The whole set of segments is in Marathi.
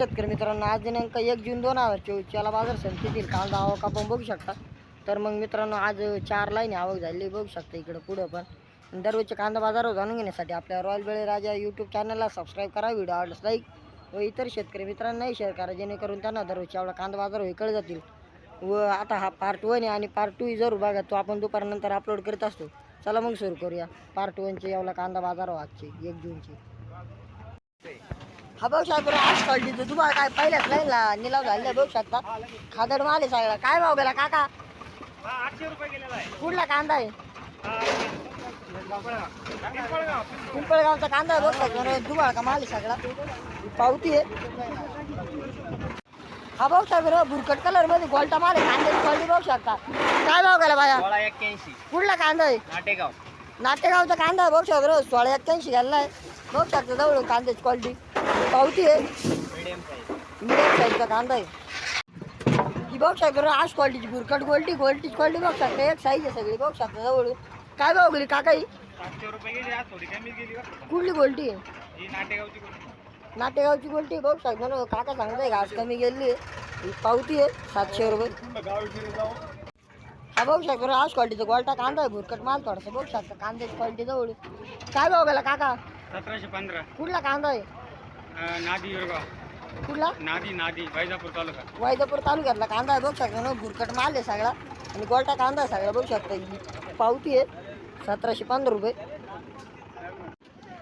शेतकरी मित्रांनो आज दिनांक एक जून दोन हजार चोवीसच्याला बाजार समितीतील कांदा आवक आपण बघू शकता. तर मग मित्रांनो आज चार लाईन आवक झाली बघू शकता इकडं पुढं पण. दररोजचे कांदा बाजारावर जाणून घेण्यासाठी आपल्या रॉयल बेळे राजा यूट्यूब चॅनलला सबस्क्राईब करा व्हिडिओ आवडल्यास लाईक व इतर शेतकरी मित्रांनाही शेअर करा जेणेकरून त्यांना दररोजच्या एवढा कांदा बाजार इकडे जातील. व आता हा पार्ट वन आहे आणि पार्ट टू जरूर बघा तो आपण दुपारनंतर अपलोड करत असतो. चला मग सुरू करूया. पार्ट वनचे एवढा कांदा बाजार आजचे एक जूनचे. हा बघू शकतो आज कळली तर तुम्हाला काय पहिल्याच लाईनला निलाव झालेला बघू शकता खादड माल आहे सगळा. काय भाव गेला काका? आठशे रुपये गेलेला आहे. कुठला कांदा आहे? हा, पिंपळगाव. पिंपळगावचा कांदा आहे बघू शकतो दुबाळ का माल आहे सगळा? पावती आहे. हा बघू रे भुरकट कलरमध्ये गोल्टा माल आहे. कांद्याची क्वालिटी बघू शकता काय भाव गेला बाया? एक्क्याऐंशी. कुठला कांदा आहे? नाटेगाव. नाट्यगावचा कांदा आहे बघू शकतो सोळा एक्क्याऐंशी घालला आहे. बघू शकता जवळ कांद्याची क्वालिटी. पावती आहे. मिडियम साईज मिडियम साईजचा कांदा आहे. ही बघू शकतो आज क्वालिटीची बुरकट गोल्टी गोल्टीची क्वालिटी बघू शकता. एक साईज आहे सगळी बघू शकता जवळ काय भाव गेली? काका ही? आज. कुठली गोल्टी आहे ही नाटेगावची गोल्टी बघू शकता. ना काका सांगताय घास कमी गेली आहे. ही पावती आहे सातशे रुपये. हा बघू शकतो रे आज क्वालिटीचा गोल्टा कांदा आहे भुरकट माल थोडासा. बघू शकता कांद्याची क्वालिटी जवळ काय भाव गेला काका? सतराशे पंधरा. कुठला कांदा आहे? नादी युरगाव कुठला? नादी नादी वैजापूर तालुका. वैजापूर तालुक्यातला कांदा आहे बघू शकता ना? भुरकट माल आहे सगळा. आणि गोल्टा कांदा आहे सगळा बघू शकता ही. पावती आहे सतराशे पंधरा रुपये.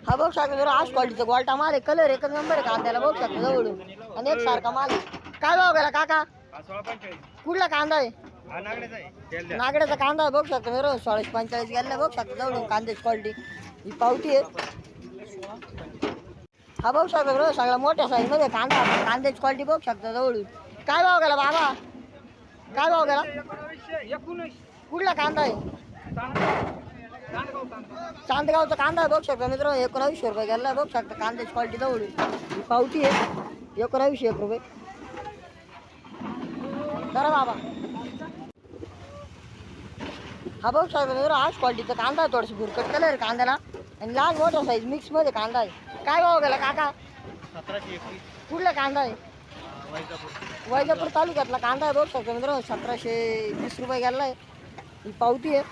हा बघू शकता जरा आज क्वालिटीचा गोल्टा माल आहे. कलर एकच नंबर आहे कांद्याला बघू शकता जवळून. आणि एक सारखा माल आहे. काय भाव गेला काका? कुठला कांदा आहे. नागड्याचा कांदा आहे बघू शकता बरोबर सोळाशे पंचेचाळीस गेला बघू शकता जवळून कांद्याची क्वालिटी ही पावती आहे. हा बघू शकता बरोबर सगळा मोठ्या साईजमध्ये कांदा कांद्याची क्वालिटी बघू शकता जवळून. काय भाव गेला बाबा? काय भाव गेला? कुठला कांदा आहे? चांदगावचा कांदा आहे बघू शकता मित्र एकोणावीसशे रुपये गेला बघू शकता कांद्याची क्वालिटी जवळून. पावती आहे एकोणावीसशे एक रुपये. करा बाबा. हा बघू शकता मित्र आज क्वालिटीचा कांदा आहे थोडंसं भुरकट केला रे कांद्याला. आणि लहान मोठा साईज मिक्समध्ये कांदा आहे. काय भाव गेला काका? सतराशे एकवीस. कुठला कांदा आहे? वैजापूर. वैजापूर तालुक्यातला कांदा आहे बघू शकता मित्र सतराशे वीस रुपये गेला आहे ही पावती आहे.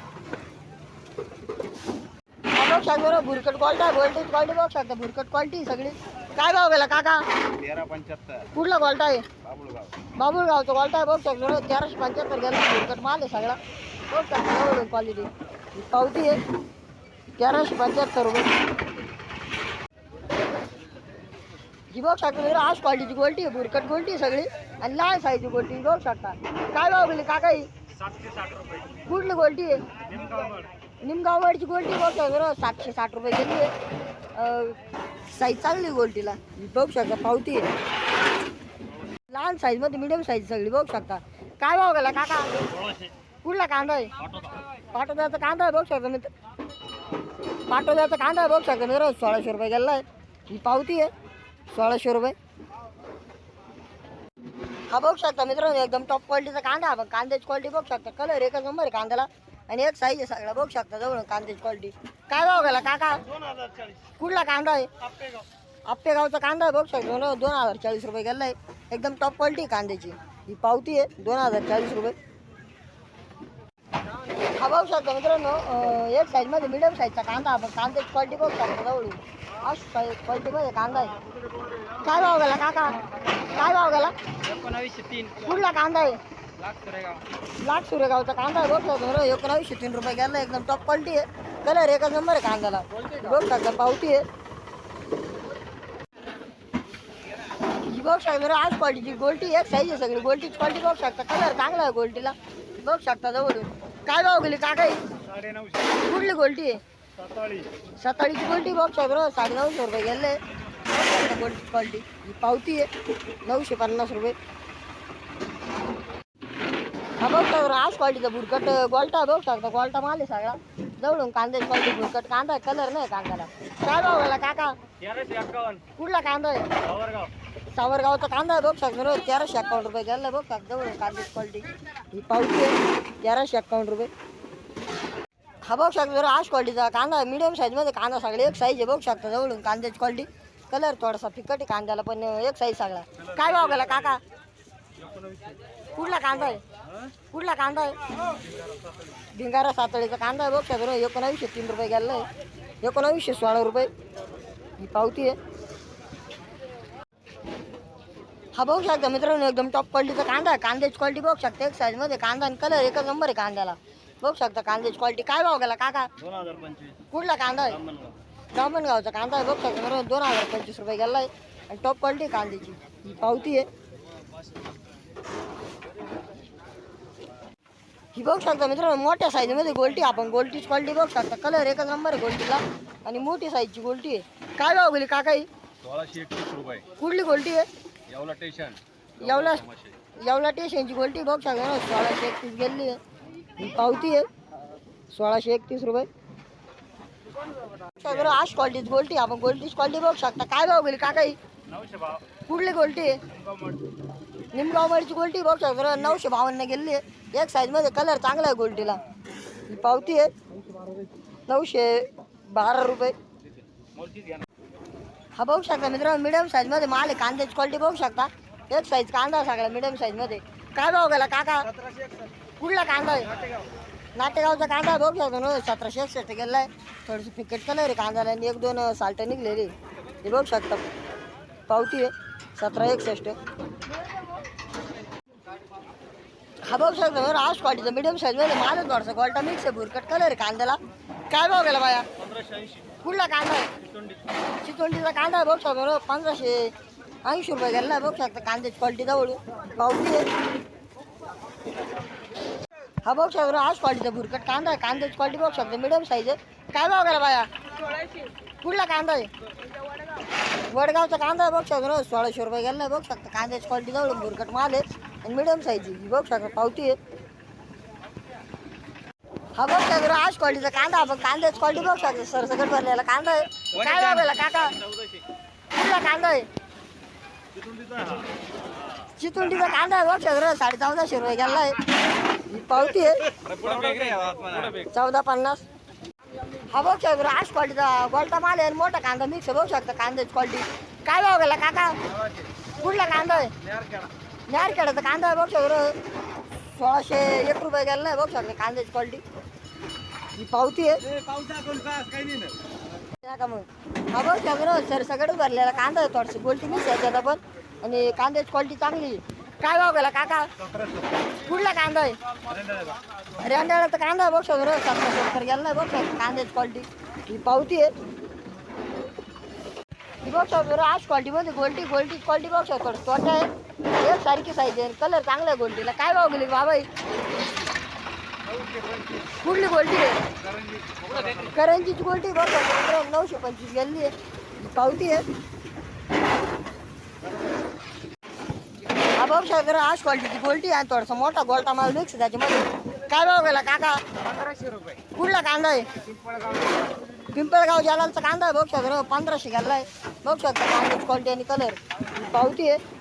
बघू भुरकट क्वालिटी आहे क्वालिटी क्वालिटी बघू शकता भुरकट क्वालिटी सगळी. काय भाव गेला काका? तेरा पंच्याहत्तर. कुठला क्वालिटी आहे? बाबुळगाव. बाबुळगावचा क्वालिटी आहे बघू शकता तेराशे पंच्याहत्तर गेला. भुरकट माल आहे सगळा. बघू शकता क्वालिटी ही पावती आहे. तेराशे पंच्याहत्तर रुपये ही बघू शकता आज क्वालिटीची गोल्टी आहे भुरकट गोल्टी आहे सगळी आणि लहान साईजची गोल्टी बघू शकता काय भाव गेली काका ही सातशे साठ रुपये कुठली गोल्टी आहे निमगावगड निमगाववाडीची गोल्टी बघू शकता सातशे साठ रुपये गेली आहे. साईज चांगली गोल्टीला ही बघू शकता पावती आहे. लहान साईजमध्ये मिडियम साईज सगळी बघू शकता काय भाव गेला काका? कुठला कांदा आहे? पाटोद्याचा कांदा आहे बघू शकता मित्र. पाटोद्याचा कांदा बघ शकता मित्र सोळाशे रुपये गेला आहे. ही पावती आहे. सोळाशे रुपये. हा बघू शकता मित्रांनो एकदम टॉप क्वालिटीचा कांदा आपण कांद्याची क्वालिटी बघू शकता. कलर एकच नंबर आहे कांद्याला. आणि एक साईज आहे सगळा. बघू शकता जवळ कांद्याची क्वालिटी काय भाव गेला काका? कुठला कांदा आहे? आप्पेगावचा कांदा आहे बघू शकता. दोन हजार चाळीस रुपये गेला आहे. एकदम टॉप क्वालिटी आहे कांद्याची. ही पावती आहे. दोन हजार चाळीस रुपये. हा बघू शकता. मित्रांनो एक साईजमध्ये मिडियम साईजचा कांदा आपण कांद्याची क्वालिटी बघू शकतो जवळून. अशा क्वालिटीमध्ये कांदा आहे. काय भाव गेला काका? काय भाव गेला? एकोणावीसशे तीन. कुठला कांदा आहे? लाख सुरेगाव. लाख सुरेगावचा कांदा आहे. बघू शकतो एकोणावीसशे तीन रुपये गेला. एकदम टॉप क्वालिटी आहे. कलर एकच नंबर आहे कांद्याला. बघू शकता पावती आहे. ही बघू शकता आज क्वालिटीची गोल्टी एक साईज आहे सगळी गोल्टीची क्वालिटी बघू शकता. कलर चांगला आहे गोल्टीला. बघू शकता जवळून. काय भाव गेली? काका साडे नऊशे. कुठली गोल्टी? आहे सत्ताळी सकाळीची गोल्टी बघ बरं साडे नऊशे रुपये गेले. गोल्टी क्वालिटी ही पावती आहे. नऊशे पन्नास रुपये. हा बघ बरं आज क्वालिटीचा भुरकट गोल्टा बघू शकता गोल्टा माल आहे सगळा. जवळून कांद्याची क्वालिटी भुरकट कांदा आहे कलर नाही कांद्याला. काय भाव गेला काका? तेराशे एक्कावन्न कुठला कांदा आहे? सावरगावचा कांदा आहे बघ शकता तेराशे अकाउंट रुपये गेला बघ शकता जवळून कांद्याची क्वालिटी ही पावती आहे तेराशे अकाउंट रुपये. हा बघ शकता जरा आज क्वालिटीचा कांदा मिडियम साईजमध्ये कांदा सगळे एक साईज आहे बघू शकता जवळून कांद्याची क्वालिटी कलर थोडासा फिकट आहे कांद्याला पण एक साईज सगळा. काय भाव गेला काका? कुठला कांदा आहे? कुठला कांदा आहे? भिंगारा सातळीचा कांदा आहे बघ सगळं एकोणावीसशे तीन रुपये गेला आहे. एकोणावीसशे सोळा रुपये. ही पावती आहे. हा बघू शकता मित्रांनो एकदम टॉप क्वालिटीचा कांदा आहे. कांद्याची क्वालिटी बघू शकता. एक साईजमध्ये कांदा आणि कलर एकच नंबर आहे कांद्याला. बघू शकता कांद्याची क्वालिटी काय भाव गेला काका? दोन हजार पंचवीस. कुठला कांदा आहे? ब्राह्मणगावचा कांदा आहे. बघू शकता मित्रांनो दोन हजार पंचवीस रुपये गेला आहे. आणि टॉप क्वालिटी कांद्याची. ही पावती आहे. ही बघू शकता मित्रांनो मोठ्या साईजमध्ये गोल्टी आपण. गोल्टीची क्वालिटी बघू शकता. कलर एकच नंबर आहे गोल्टीला. आणि मोठी साईजची गोल्टी आहे. काय भाव गेली काका ही? सोळाशे एकवीस रुपये. कुठली गोल्टी आहे? येवला स्टेशन येवला येवला टेशनची गोल्टी बघू ना सोळाशे एकतीस गेली. आहे ही पावती आहे. सोळाशे एकतीस रुपये. बरं आश क्वालिटीच गोल्टी आपण गोल्टीची क्वालिटी बघू शकता. काय भाव गेली काका नऊशे भाव. कुठली गोल्टी आहे? निमगाववाडीची गोल्टी बघू शकता. बरं नऊशे बावन्न गेली आहे. एक साईजमध्ये कलर चांगला आहे गोल्टीला. ही पावती आहे. नऊशे बारा रुपये. हा बघू शकता मित्रांनो मिडियम साईजमध्ये माल आहे. कांद्याची क्वालिटी बघू शकता. एक साईज कांदा सगळा मिडियम साईजमध्ये काय भाव गेला काका? कुठला कांदा आहे? नाटेगावचा कांदा बघू शकतो ना. सतराशे एकसष्ट गेला आहे. थोडंसं फिकट कलर आहे कांद्याला. आणि एक दोन साल्ट निघलेले हे बघू शकता. पावती आहे. सतरा एकसष्ट. हा बघू शकता बरं आज क्वालिटीचा मिडियम साईजमध्ये माल आहे थोडासा क्वालिटा मिक्स आहे. भुरकट कलर आहे कांद्याला. काय भाव गेला बाया? पंधराशे ऐंशी कुठला कांदा. आहे चितोंडीचा कांदा आहे बघू शकतो बरं पंधराशे ऐंशी रुपये घ्यायला नाही बघू शकता कांद्याची क्वालिटी जवळ पावती आहे. हा बघू शकतो बरं आज क्वालिटीचा भुरकट कांदा आहे. कांद्याची क्वालिटी बघू शकतो मिडियम साईज आहे. काय भाव करा बाया? कुठला कांदा आहे? वडगावचा कांदा आहे बघू शकतो बरं. सोळाशे रुपये घ्यायला नाही बघू शकता कांद्याची क्वालिटी जवळ भुरकट माल आहे. आणि मिडियम साईज बघू शकता पावती आहे. हा बघ त्या आज क्वालिटीचा कांदा आपण कांद्याची क्वालिटी बघ शकतो सरसकट भरलेला कांदा आहे. काय लावलेला काका? कुठला कांदा आहे? चितुंडीचा कांदा आहे बघ शकतो साडे चौदाशे रुपये गेला आहे. ही पावती आहे. चौदा पन्नास. हा बघ शकतो आज क्वालिटीचा गोलटा माल आहे मोठा कांदा मिक्स बघू शकता कांद्याची क्वालिटी काय भाव गेला काका? कुठला कांदा आहे? नारखेडाचा कांदा आहे बघ शकतो सोळाशे एक रुपये गेला आहे बघ शकतो कांद्याची क्वालिटी. ही पावती आहे. का मग? हा बघ सर सगळं भरलेला कांदा आहे थोडंसं गोलटी मिक्स आहे त्याचा पण. आणि कांद्याची क्वालिटी चांगली आहे. काय भाव गेला काका? कुठला कांदा आहे? रेंडाळ्याचा कांदा आहे बघ सगळं. सत्तर सत्तर गेला आहे बघ सगळं. कांद्याची क्वालिटी. ही पावती आहे. आज क्वालिटीमध्ये गोल्टी गोल्टी क्वालिटी बघ शकतो थोडं आहे. एक सारखी साईज आहे. कलर चांगला आहे गोल्टीला. काय भाव गेली बाबा? ही? कुठली गोल्टी आहे? करंजीची गोल्टी बघ नऊशे पंचवीस गेली आहे. पावती आहे. हा बघ शकतो आज क्वालिटीची गोल्टी आहे. थोडासा मोठा गोल्टा माल मिक्स आहे त्याच्यामध्ये. काय भाव गेला काका? पंधराशे रुपये. कुठला कांदा आहे? पिंपळगाव जालालचा कांदा आहे. बघ पंधराशे गेला आहे बघ शकता कांद्याची क्वालिटी आणि कलर पावती आहे.